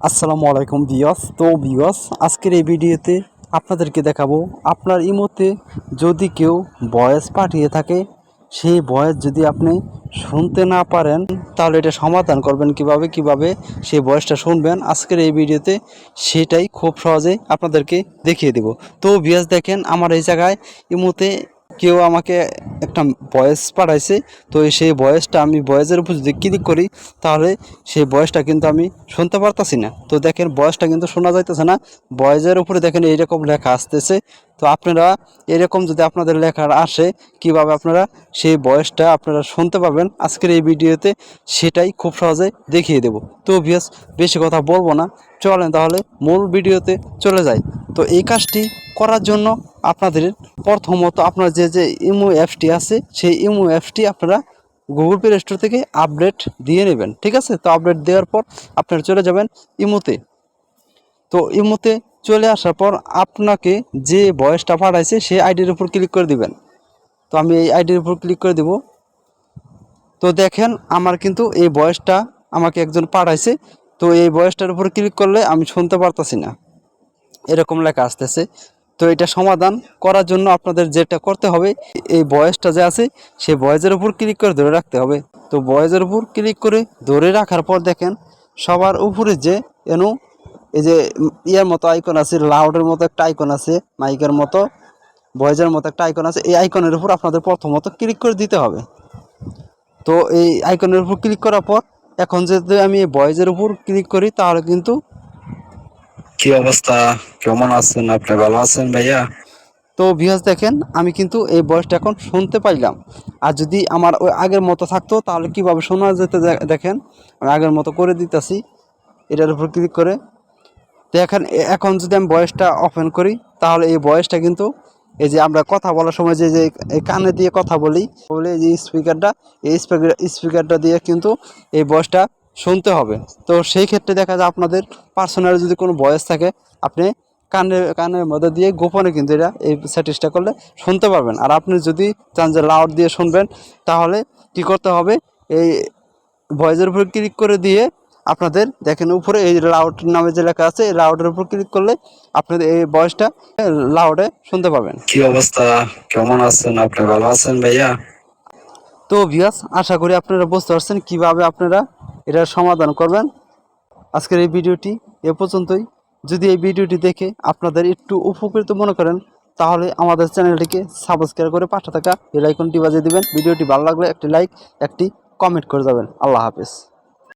আসসালামু আলাইকুম বিয়স তো বিয়স আজকের এই ভিডিওতে আপনাদেরকে দেখাবো, আপনার ইমোতে যদি কেউ ভয়েস পাঠিয়ে থাকে, সেই ভয়েস যদি আপনি শুনতে না পারেন, তাহলে এটা সমাধান করবেন কীভাবে কীভাবে সেই ভয়েসটা শুনবেন। আজকের এই ভিডিওতে সেটাই খুব সহজেই আপনাদেরকে দেখিয়ে দেব। তো বিয়স দেখেন আমার এই জায়গায় ইমোতে কেউ আমাকে একটা ভয়েস পাঠাইছে, তো সেই ভয়েসটা আমি ভয়েসের উপর যদি ক্লিক করি, তাহলে সেই ভয়েসটা কিন্তু আমি শুনতে পারতাছি না। তো দেখেন ভয়েসটা কিন্তু শোনা যাইতেছে না। ভয়েসের উপরে দেখেন, এইরকম লেখা আসতেছে। তো আপনারা এরকম যদি আপনাদের লেখার আসে, কীভাবে আপনারা সেই বয়সটা আপনারা শুনতে পাবেন, আজকের এই ভিডিওতে সেটাই খুব সহজে দেখিয়ে দেব। তো ভিয়াস বেশি কথা বলব না। চলেন তাহলে মূল ভিডিওতে চলে যাই। তো এই কাজটি করার জন্য আপনাদের প্রথমত আপনার যে যে ইমো অ্যাপসটি আছে, সেই ইমো অ্যাপসটি আপনারা গুগল প্লে স্টোর থেকে আপডেট দিয়ে নেবেন, ঠিক আছে? তো আপডেট দেওয়ার পর আপনারা চলে যাবেন ইমোতে। তো ইমোতে চলে আসার পর আপনাকে যে বয়সটা পাঠাইছে, সেই আইডির উপর ক্লিক করে দিবেন। তো আমি এই আইডির উপর ক্লিক করে দিব। তো দেখেন, আমার কিন্তু এই বয়সটা আমাকে একজন পাঠাইছে। তো এই বয়সটার উপর ক্লিক করলে আমি শুনতে পারতাছি না। এরকম লেখা আসতেছে। তো এটা সমাধান করার জন্য আপনাদের যেটা করতে হবে, এই বয়সটা যে আছে, সেই বয়সের উপর ক্লিক করে ধরে রাখতে হবে। তো বয়সের উপর ক্লিক করে ধরে রাখার পর দেখেন, সবার উপরে যে এনু, এই যে ইয়ার মতো আইকন আছে লাউডের মতো একটা আইকন আছে মাইকের মতো ভয়েসের মতো একটা আইকন আছে, এই আইকনের উপর আপনাদের প্রথমত ক্লিক করে দিতে হবে। তো এই আইকনের উপর ক্লিক করার পর, এখন যদি আমি এই ভয়েসের উপর ক্লিক করি, তাহলে কিন্তু কি অবস্থা? কেমন আছেন আপনি? ভালো আছেন ভাইয়া? তো ভিউয়ার্স দেখেন, আমি কিন্তু এই বয়সটা এখন শুনতে পাইলাম। আর যদি আমার ওই আগের মতো থাকতো, তাহলে কীভাবে শোনা যেতে দেখেন, আমি আগের মতো করে দিতেছি। এটার উপর ক্লিক করে। দেখেন এখন যদি আমি বয়সটা ওপেন করি, তাহলে এই বয়সটা কিন্তু এই যে আমরা কথা বলার সময় যে যে কানে দিয়ে কথা বলি, বলে যে স্পিকারটা এই স্পিকার স্পিকারটা দিয়ে কিন্তু এই বয়সটা শুনতে হবে। তো সেই ক্ষেত্রে দেখা যায় আপনাদের পার্সোনাল যদি কোনো বয়স থাকে আপনি কানে কানের মধ্যে দিয়ে গোপনে কিন্তু এটা এই স্যাটিসটা করলে শুনতে পারবেন। আর আপনি যদি চান যে লাউড দিয়ে শুনবেন তাহলে কি করতে হবে? এই ভয়েসের উপরে ক্লিক করে দিয়ে আপনাদের দেখেন উপরে এই লাউড নামে যে লেখা আছে এই লাউডের উপর ক্লিক করলে আপনাদের এই ভয়েসটা লাউডে শুনতে পাবেন। কি অবস্থা? কেমন আছেন আপনি? ভালো আছেন ভাইয়া? তো ভিয়াস আশা করি আপনারা বুঝতে পারছেন কীভাবে আপনারা এটার সমাধান করবেন। আজকের এই ভিডিওটি এ পর্যন্তই। যদি এই ভিডিওটি দেখে আপনাদের একটু উপকৃত মনে করেন, তাহলে আমাদের চ্যানেলটিকে সাবস্ক্রাইব করে পাঠা থাকা বেল আইকনটি বাজিয়ে দিবেন। ভিডিওটি ভালো লাগলে একটি লাইক একটি কমেন্ট করে যাবেন। আল্লাহ হাফেজ।